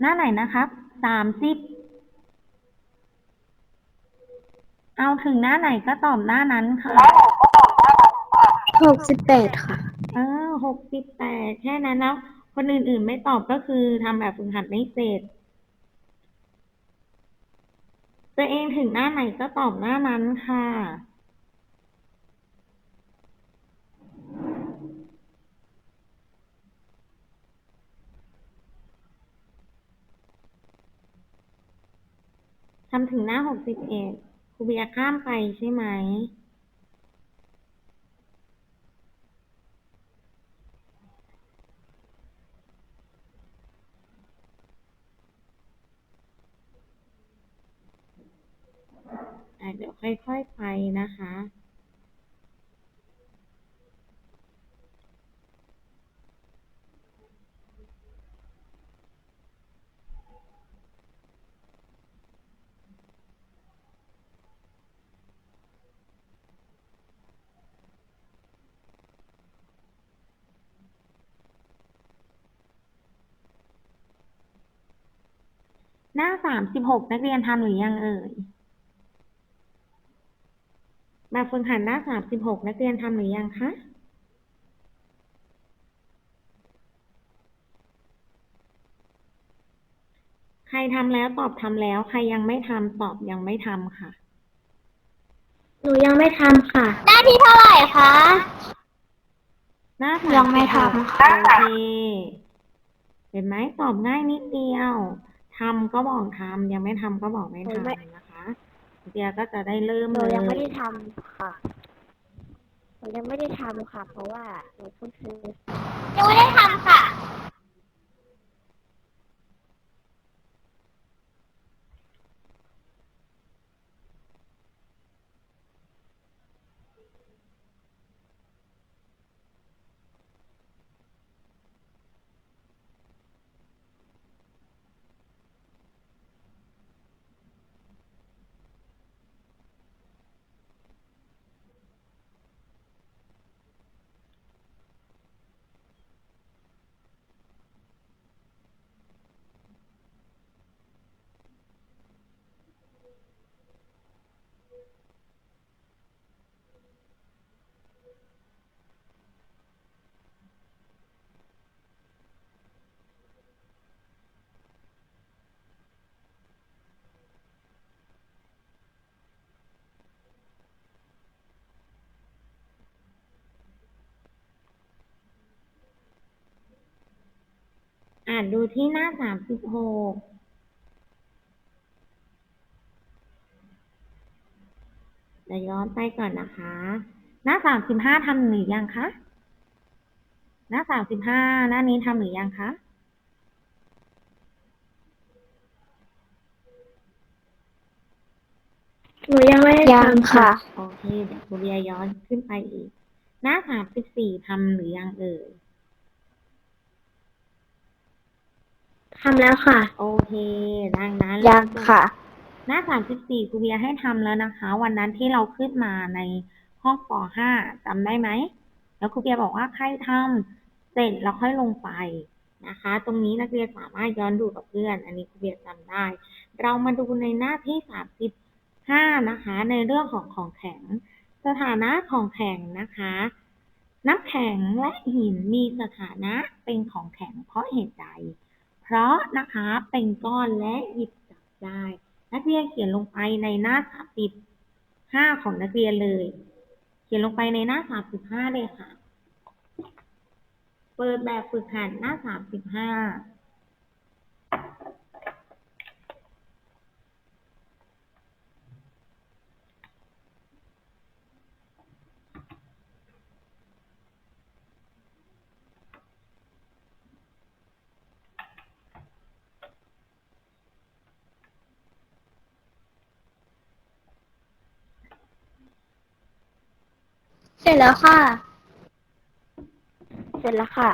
หน้าไหนนะครับสามสิบเอาถึงหน้าไหนก็ตอบหน้านั้นค่ะ หกสิบแปดค่ะ เออหกสิบแปดแค่นั้นแล้ว คนอื่นๆไม่ตอบก็คือทำแบบฝึกหัดไม่เสร็จ ตัวเองถึงหน้าไหนก็ตอบหน้านั้นค่ะ ทำถึงหน้าหกสิบเอ็ดครูเบียร์ข้ามไปใช่ไหม อะเดี๋ยวค่อยๆไปนะคะ ห น้าสามสิบหกนักเรียนทำหรือยังเอ่ยแบบฝึกหัดหน้าสามสิบหกนักเรียนทำหรือยังคะใครทำแล้วตอบทำแล้ว ใครยังไม่ทำตอบยังไม่ทำค่ะ หนูยังไม่ทำค่ะ หน้าที่เท่าไหร่คะหน้ายังไม่ทำค่ะ โอเค เห็นไหมตอบง่ายนิดเดียว ทำก็บอกทำยังไม่ทำก็บอกไม่หนูไม่ทำนะคะเดียก็จะได้เริ่มหนูเลยยังไม่ได้ทำค่ะหนูยังไม่ได้ทำค่ะ เพราะว่าหนูเพิ่งซื้อ ยังไม่ได้ทำค่ะ อ่านดูที่หน้าสามสิบหกเดี๋ยวย้อนไปก่อนนะคะ หน้าสามสิบห้าทำหรือยังคะ หน้าสามสิบห้าหน้านี้ทำหรือยังคะ หนูยังไม่ได้ทำค่ะ โอเค เดี๋ยวครูเบียร์ย้อนขึ้นไปอีก หน้าสามสิบสี่ทำหรือยังเอ่ย ทำแล้วค่ะ โอเค ดังนั้นยังค่ะ หน้าสามสิบสี่ครูเบียร์ให้ทำแล้วนะคะ วันนั้นที่เราขึ้นมาในห้องปห้าจำได้ไหม แล้วครูเบียร์บอกว่าใครทำเสร็จแล้วค่อยลงไปนะคะ ตรงนี้นักเรียนสามารถย้อนดูกับเพื่อน อันนี้ครูเบียร์จำได้ เรามาดูในหน้าที่สามสิบห้านะคะ ในเรื่องของของแข็ง สถานะของแข็งนะคะ น้ำแข็งและหินมีสถานะเป็นของแข็งเพราะเหตุใด เพราะนะคะเป็นก้อนและหยิบจับได้ นักเรียนเขียนลงไปในหน้าสามสิบห้าของนักเรียนเลย เขียนลงไปในหน้าสามสิบห้าเลยค่ะ เปิดแบบฝึกหัดหน้าสามสิบห้า ร็จแล้วค่ะ เสร็จแล้วค่ะ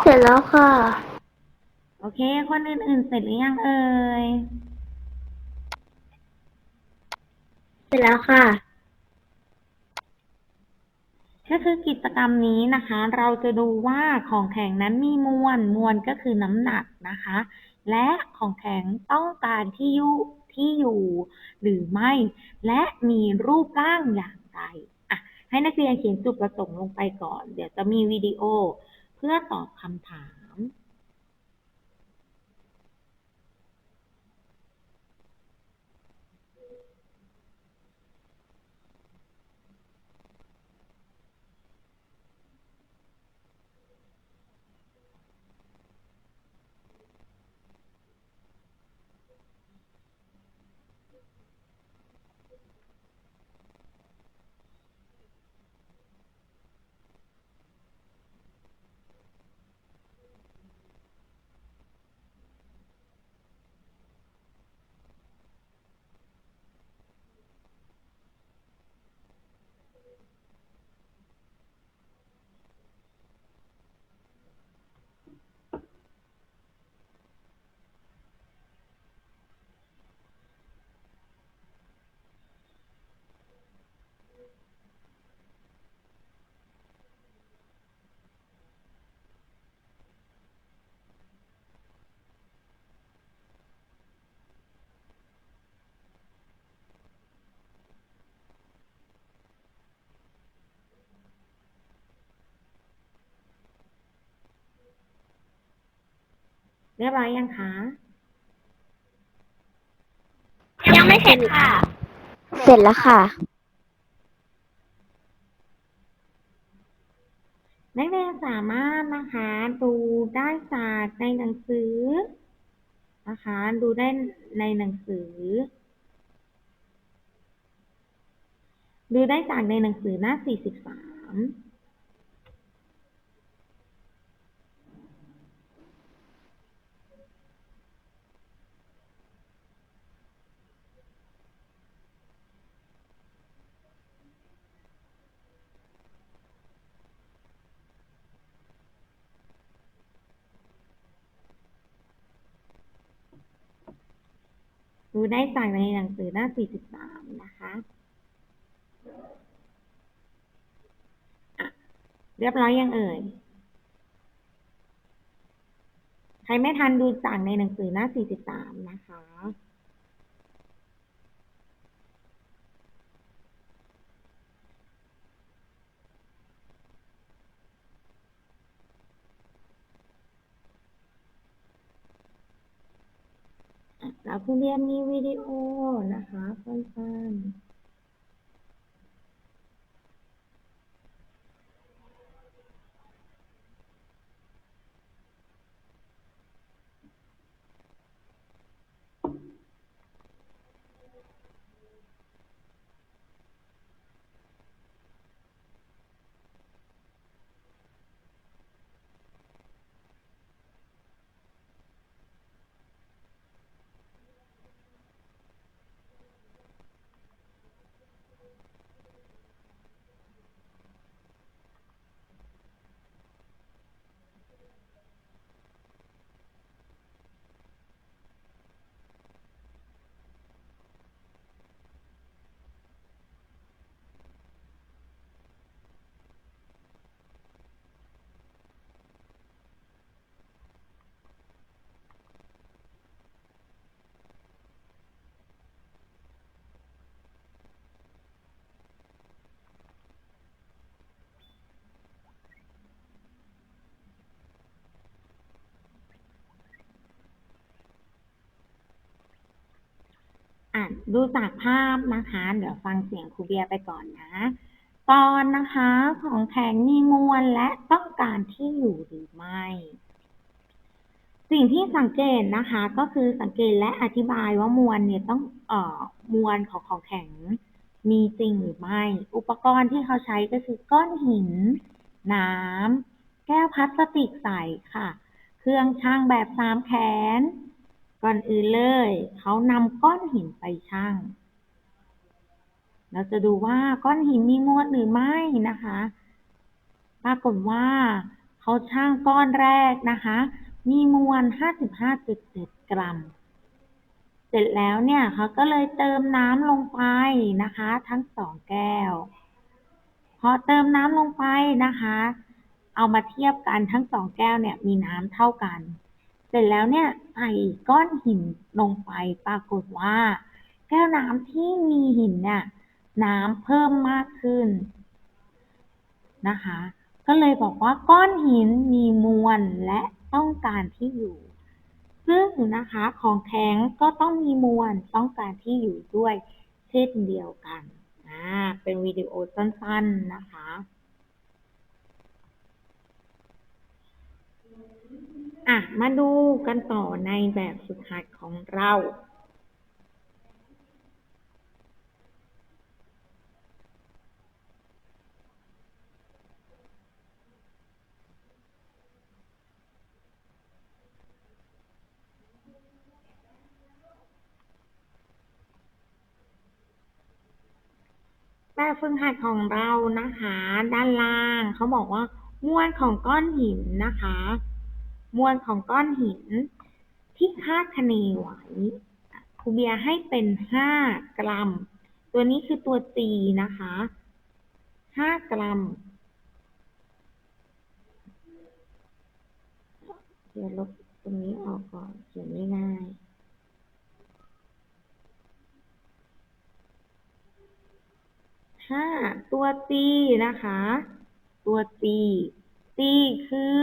เสร็จแล้วค่ะ โอเค คนอื่นๆ เสร็จหรือยังเอ่ย เสร็จแล้วค่ะ ก็คือกิจกรรมนี้นะคะ เราจะดูว่าของแข็งนั้นมีมวล มวลก็คือน้ำหนักนะคะ และของแข็งต้องการที่อยู่ที่อยู่ หรือไม่ และมีรูปร่างอย่างไรอะให้นักเรียนเขียนจุดประสงค์ลงไปก่อน เดี๋ยวจะมีวิดีโอเพื่อตอบคำถาม เรียบร้อยยังคะ ยังไม่เสร็จค่ะ เสร็จแล้วค่ะ นักเรียนสามารถนะคะดูได้จากในหนังสือ นะคะ ดูได้ในหนังสือ ดูได้จากในหนังสือหน้า 43 ดูได้จากในหนังสือหน้า 43 นะคะะเรียบร้อยยังเอ่ย ใครไม่ทันดูจากในหนังสือหน้า 43 นะคะ อะแล้วคุณเรียนมีวิดีโอนะคะสั้นๆ ดูจากภาพนะคะ เดี๋ยวฟังเสียงครูเบียร์ไปก่อนนะ ตอนนะคะของแข็งมีมวลและต้องการที่อยู่หรือไม่ สิ่งที่สังเกตนะคะ ก็คือสังเกตและอธิบายว่ามวลเนี่ยต้องเอ่อมวลของของแข็งมีจริงหรือไม่ อุปกรณ์ที่เขาใช้ก็คือก้อนหิน น้ำแก้วพลาสติกใสค่ะ เครื่องช่างแบบสามแขน ก่อนอื่นเลย เขานำก้อนหินไปช่างเราจะดูว่าก้อนหินมีมวลหรือไม่นะคะ ปรากฏว่าเขาช่างก้อนแรกนะคะ มีมวล 55.7 กรัม เสร็จแล้วเนี่ยเขาก็เลยเติมน้ำลงไปนะคะ ทั้งสองแก้ว พอเติมน้ำลงไปนะคะ เอามาเทียบกันทั้งสองแก้วเนี่ยมีน้ำเท่ากัน เสร็จแล้วเนี่ยใส่ก้อนหินลงไปปรากฏว่า แก้วน้ำที่มีหินเนี่ยน้ำเพิ่มมากขึ้นนะคะ ก็เลยบอกว่าก้อนหินมีมวลและต้องการที่อยู่ ซึ่งนะคะของแข็งก็ต้องมีมวลต้องการที่อยู่ด้วยเช่นเดียวกัน อ่า เป็นวิดีโอสั้นๆนะคะ อะ มาดูกันต่อในแบบฝึกหัดของเรา แบบฝึกหัดของเรานะคะ ด้านล่างเขาบอกว่ามวลของก้อนหินนะคะ มวลของก้อนหิน ที่คาดคะเนไว้ครูเบียให้เป็นห้ากรัม ตัวนี้คือตัว G นะคะห้ากรัม เดี๋ยวลบตรงนี้ออกก่อนเขียนง่ายๆห้าตัวตีนะคะ ตัวตี ตีคือ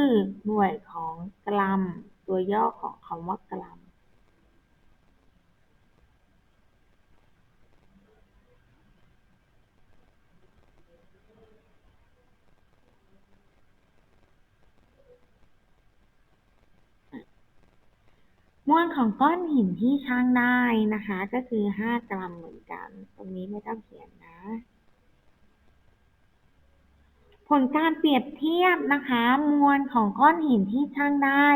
หน่วยของกรัม ตัวย่อของคำว่ากรัม มวลของก้อนหินที่ช่างได้นะคะ ก็คือห้ากรัมเหมือนกัน ตรงนี้ไม่ต้องเขียนนะ ผลการเปรียบเทียบนะคะ มวลของก้อนหินที่ช่างได้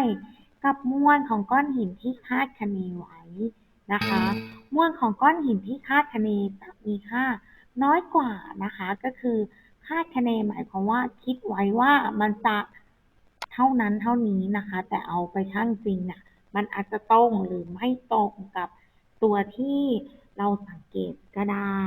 กับมวลของก้อนหินที่คาดคะเนไว้นะคะ มวลของก้อนหินที่คาดคะเนจะมีค่าน้อยกว่านะคะ ก็คือคาดคะเนหมายความว่าคิดไว้ว่ามันจะเท่านั้นเท่านี้นะคะ แต่เอาไปชั่งจริงน่ะมันอาจจะตรงหรือไม่ตรงกับตัวที่เราสังเกตก็ได้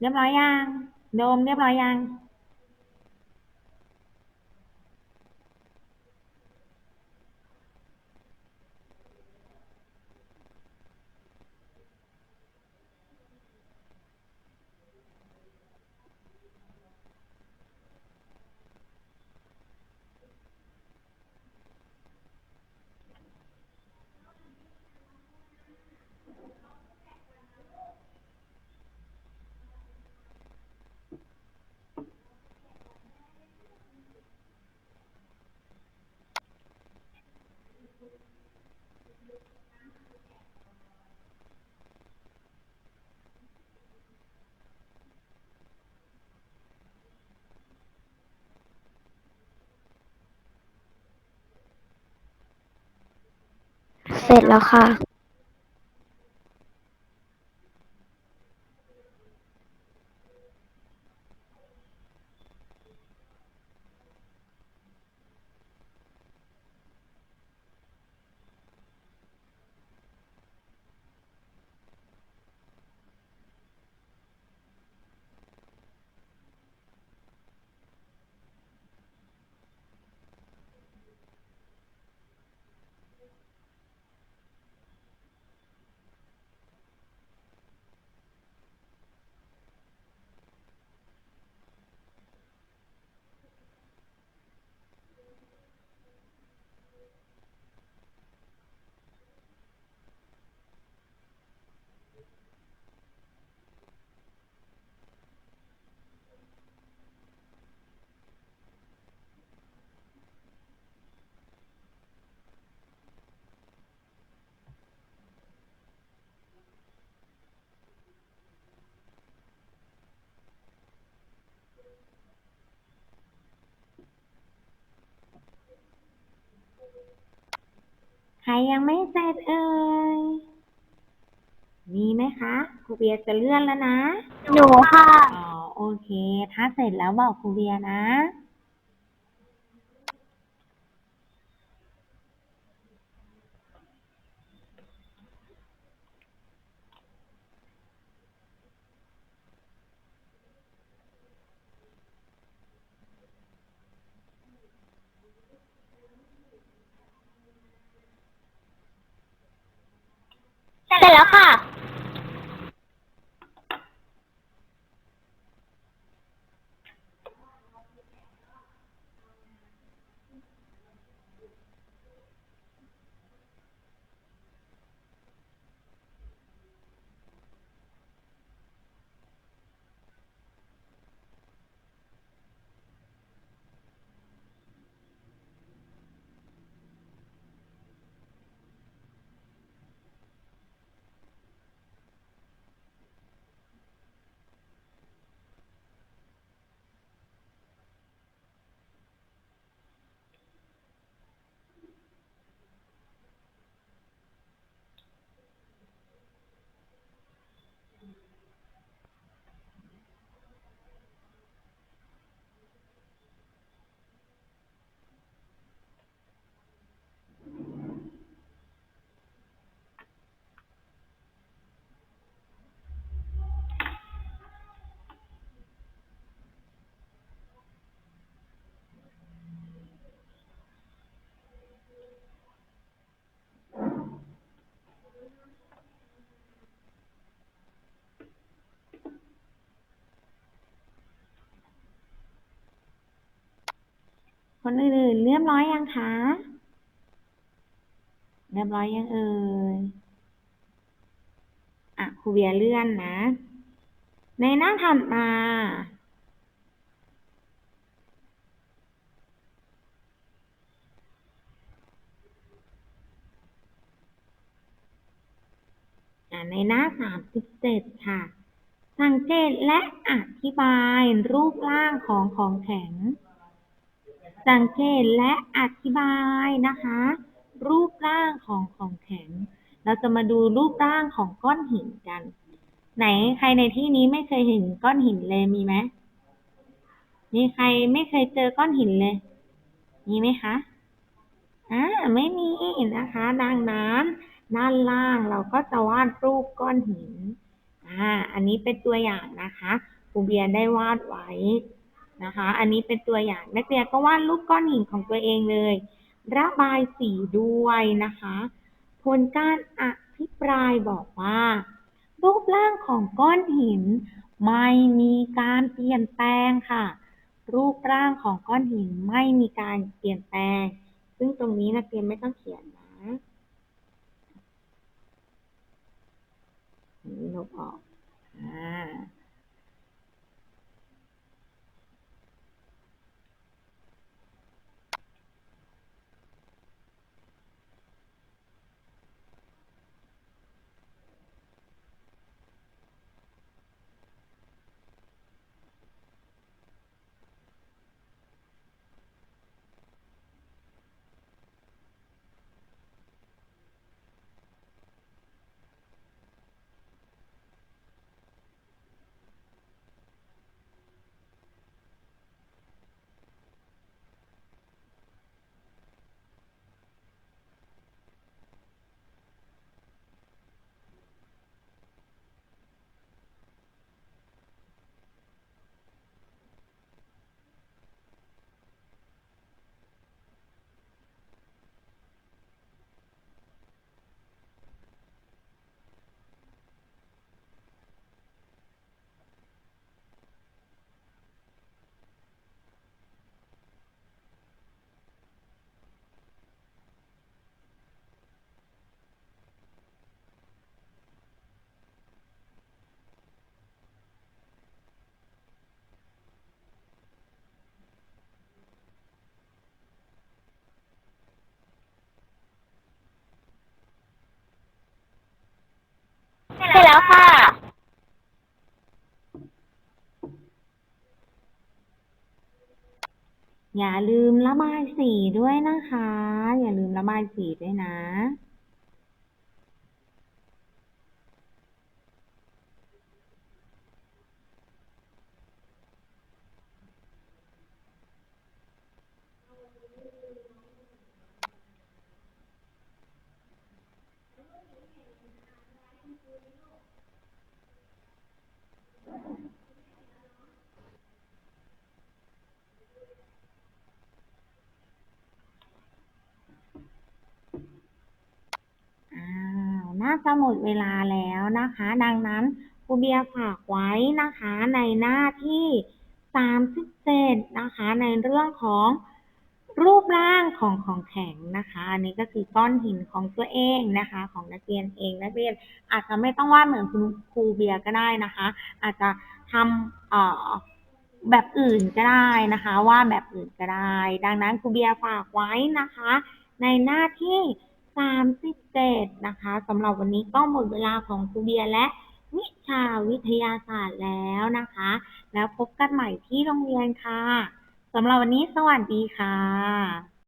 เรียบร้อยยังโดมเรียบร้อยยัง เส ร็จแล้วค่ะ ใครยังไม่เสร็จเอ่ย มีไหมคะครูเบียร์จะเลื่อนแล้วนะ หนูค่ะ อ๋อ โอเค ถ้าเสร็จแล้วบอกครูเบียร์นะ เสร็จแล้วค่ะ คนอื่นๆเรียบร้อยยังคะเรียบร้อยยังเอ่ยอะครูเบียเลื่อนนะ ในหน้าถัดมาอะในหน้าสามสิบเจ็ดค่ะ สังเกตและอธิบายรูปร่างของของแข็ง สังเกตและอธิบายนะคะ รูปร่างของของแข็ง เราจะมาดูรูปร่างของก้อนหินกัน ไหนใครในที่นี้ไม่เคยเห็นก้อนหินเลยมีไหมมีใครไม่เคยเจอก้อนหินเลย มีไหมคะอ่าไม่มีนะคะ ดังนั้นด้านล่างเราก็จะวาดรูปก้อนหิน อ่า อันนี้เป็นตัวอย่างนะคะครูเบียร์ได้วาดไว้ นะคะ อันนี้เป็นตัวอย่างนักเรียนก็วาดรูปก้อนหินของตัวเองเลย ระบายสีด้วยนะคะผลการอภิปรายบอกว่า รูปร่างของก้อนหิน ไม่มีการเปลี่ยนแปลงค่ะ รูปร่างของก้อนหินไม่มีการเปลี่ยนแปลง ซึ่งตรงนี้นักเรียนไม่ต้องเขียนนะอันนี้ลบออกอ่า อย่าลืมระบายสีด้วยนะคะ อย่าลืมระบายสีด้วยนะ อ้าวน่าจะ หมดเวลาแล้วนะคะ ดังนั้นครูเบียร์ฝากไว้นะคะในหน้าที่สามสิบเจ็ดนะคะ ในเรื่องของรูปร่างของของแข็งนะคะ อันนี้ก็คือก้อนหินของตัวเองนะคะ ของนักเรียนเองนักเรียนอาจจะไม่ต้องวาดเหมือนคุณครูเบียก็ได้นะคะ อาจจะทำเอ่อแบบอื่นก็ได้นะคะ ว่าดแบบอื่นก็ได้ ดังนั้นครูเบียฝากไว้นะคะ ในหน้าที่ 37 นะคะสำหรับวันนี้ก็หมดเวลาของครูเบียและวิชาวิทยาศาสตร์แล้วนะคะ แล้วพบกันใหม่ที่โรงเรียนค่ะสำหรับวันนี้สวัสดีค่ะ